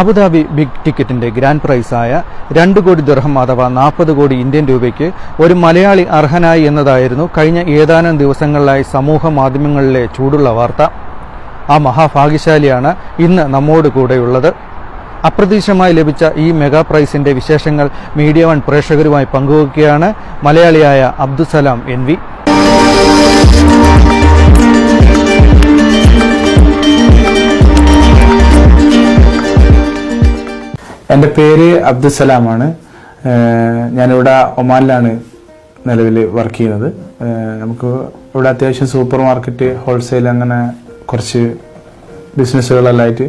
Abu Dhabi big ടിക്കറ്റിന്റെ grand പ്രൈസായ രണ്ട് കോടി ദർഹം അഥവാ നാൽപ്പത് കോടി ഇന്ത്യൻ രൂപയ്ക്ക് ഒരു മലയാളി അർഹനായി എന്നതായിരുന്നു കഴിഞ്ഞ ഏതാനും ദിവസങ്ങളിലായി സമൂഹ മാധ്യമങ്ങളിലെ ചൂടുള്ള വാർത്ത. ആ മഹാഭാഗ്യശാലിയാണ് ഇന്ന് നമ്മോട് കൂടെയുള്ളത്. അപ്രതീക്ഷിതമായി ലഭിച്ച ഈ മെഗാ പ്രൈസിന്റെ വിശേഷങ്ങൾ മീഡിയ വൺ പ്രേക്ഷകരുമായി പങ്കുവയ്ക്കുകയാണ് മലയാളിയായ അബ്ദുസലാം എൻ വി. എന്റെ പേര് അബ്ദുസലാമാണ് ഞാനിവിടെ ഒമാനിലാണ് നിലവിൽ വർക്ക് ചെയ്യുന്നത്. നമുക്ക് ഇവിടെ അത്യാവശ്യം സൂപ്പർ മാർക്കറ്റ് ഹോൾസെയിൽ അങ്ങനെ കുറച്ച് ബിസിനസ്സുകളെല്ലാം ആയിട്ട്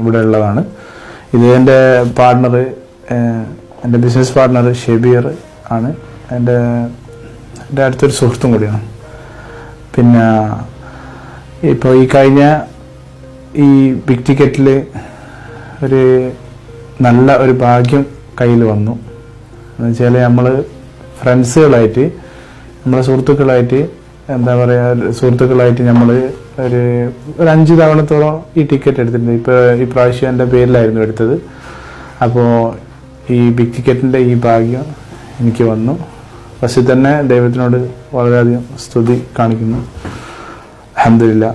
ഇവിടെ ഉള്ളതാണ്. ഇത് എന്റെ പാർട്ണർ എന്റെ ബിസിനസ് പാർട്ണർ ഷെബീർ ആണ്. എന്റെ എന്റെ അടുത്തൊരു സുഹൃത്തും കൂടിയാണ്. പിന്നെ ഇപ്പോൾ ഈ കഴിഞ്ഞ ഈ ബിഗ് ടിക്കറ്റിൽ ഒരു നല്ല ഒരു ഭാഗ്യം കയ്യിൽ വന്നു. എന്ന് വെച്ചാൽ നമ്മൾ ഫ്രണ്ട്സുകളായിട്ട് നമ്മളെ സുഹൃത്തുക്കളായിട്ട് എന്താ പറയുക സുഹൃത്തുക്കളായിട്ട് നമ്മൾ ഒരു ഒരു അഞ്ച് തവണത്തോളം ഈ ടിക്കറ്റ് എടുത്തിട്ടുണ്ട്. ഇപ്പോൾ ഈ പ്രാവശ്യം എന്റെ പേരിലായിരുന്നു എടുത്തത്. അപ്പോൾ ഈ ബിഗ് ടിക്കറ്റിന്റെ ഈ ഭാഗ്യം എനിക്ക് വന്നു. ഫസ്റ്റ് തന്നെ ദൈവത്തിനോട് വളരെയധികം സ്തുതി കാണിക്കുന്നു. അഹമ്മദില്ല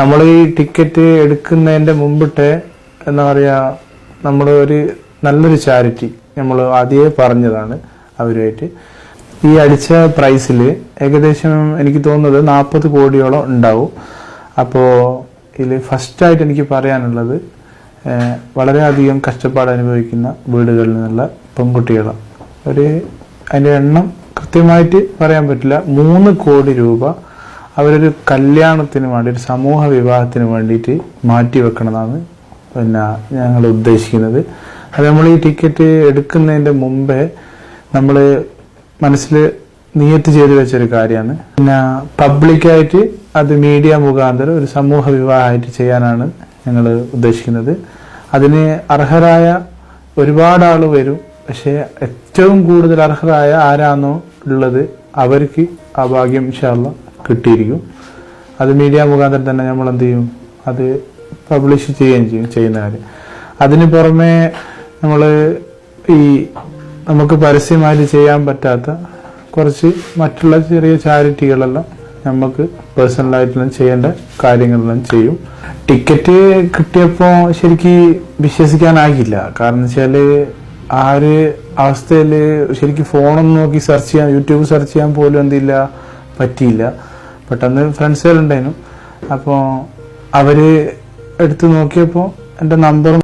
നമ്മൾ ഈ ടിക്കറ്റ് എടുക്കുന്നതിന്റെ മുമ്പിട്ട് എന്താ പറയുക നമ്മൾ ഒരു നല്ലൊരു ചാരിറ്റി. നമ്മൾ ആദ്യമേ പറഞ്ഞതാണ് അവരുമായിട്ട്. ഈ അടിച്ച പ്രൈസിൽ ഏകദേശം എനിക്ക് തോന്നുന്നത് നാൽപ്പത് കോടിയോളം ഉണ്ടാവും. അപ്പോൾ ഇതിൽ ഫസ്റ്റായിട്ട് എനിക്ക് പറയാനുള്ളത് വളരെയധികം കഷ്ടപ്പാട് അനുഭവിക്കുന്ന വീടുകളിൽ നിന്നുള്ള പെൺകുട്ടികളാണ്. ഒരു അതിന്റെ എണ്ണം കൃത്യമായിട്ട് പറയാൻ പറ്റില്ല. മൂന്ന് കോടി രൂപ അവരൊരു കല്യാണത്തിന് വേണ്ടി ഒരു സമൂഹ വിവാഹത്തിന് വേണ്ടിയിട്ട് മാറ്റി വെക്കണമെന്നാണ് പിന്നെ ഞങ്ങൾ ഉദ്ദേശിക്കുന്നത്. അത് നമ്മൾ ഈ ടിക്കറ്റ് എടുക്കുന്നതിന്റെ മുമ്പേ നമ്മൾ മനസ്സിൽ നിയത്ത് ചെയ്ത് വെച്ചൊരു കാര്യമാണ്. പിന്നെ പബ്ലിക്കായിട്ട് അത് മീഡിയ മുഖാന്തരം ഒരു സമൂഹ വിവാഹമായിട്ട് ചെയ്യാനാണ് ഞങ്ങൾ ഉദ്ദേശിക്കുന്നത്. അതിന് അർഹരായ ഒരുപാട് ആൾ വരും. പക്ഷേ ഏറ്റവും കൂടുതൽ അർഹരായ ആരാണോ ഉള്ളത് അവർക്ക് ആ ഭാഗ്യം ഇൻഷാല്ല കിട്ടിയിരിക്കും. അത് മീഡിയ മുഖാന്തരം തന്നെ നമ്മൾ എന്ത് ചെയ്യും? അത് പബ്ലിഷ് ചെയ്യുകയും ചെയ്യും ചെയ്യുന്ന കാര്യം. അതിന് പുറമെ നമ്മൾ ഈ നമുക്ക് പരസ്യമായിട്ട് ചെയ്യാൻ പറ്റാത്ത കുറച്ച് മറ്റുള്ള ചെറിയ ചാരിറ്റികളെല്ലാം നമുക്ക് പേഴ്സണലായിട്ടെല്ലാം ചെയ്യേണ്ട കാര്യങ്ങളെല്ലാം ചെയ്യും. ടിക്കറ്റ് കിട്ടിയപ്പോൾ ശരിക്കും വിശ്വസിക്കാനാകില്ല കാരണം വെച്ചാൽ ആ ഒരു അവസ്ഥയിൽ ശരിക്കും ഫോണൊന്നും നോക്കി സെർച്ച് ചെയ്യാൻ യൂട്യൂബ് സെർച്ച് ചെയ്യാൻ പോലും എന്തില്ല പറ്റിയില്ല. പെട്ടെന്ന് ഫ്രണ്ട്സുകളുണ്ടായിരുന്നു അപ്പോൾ അവർ എടുത്ത് നോക്കിയപ്പോൾ എന്റെ നമ്പറും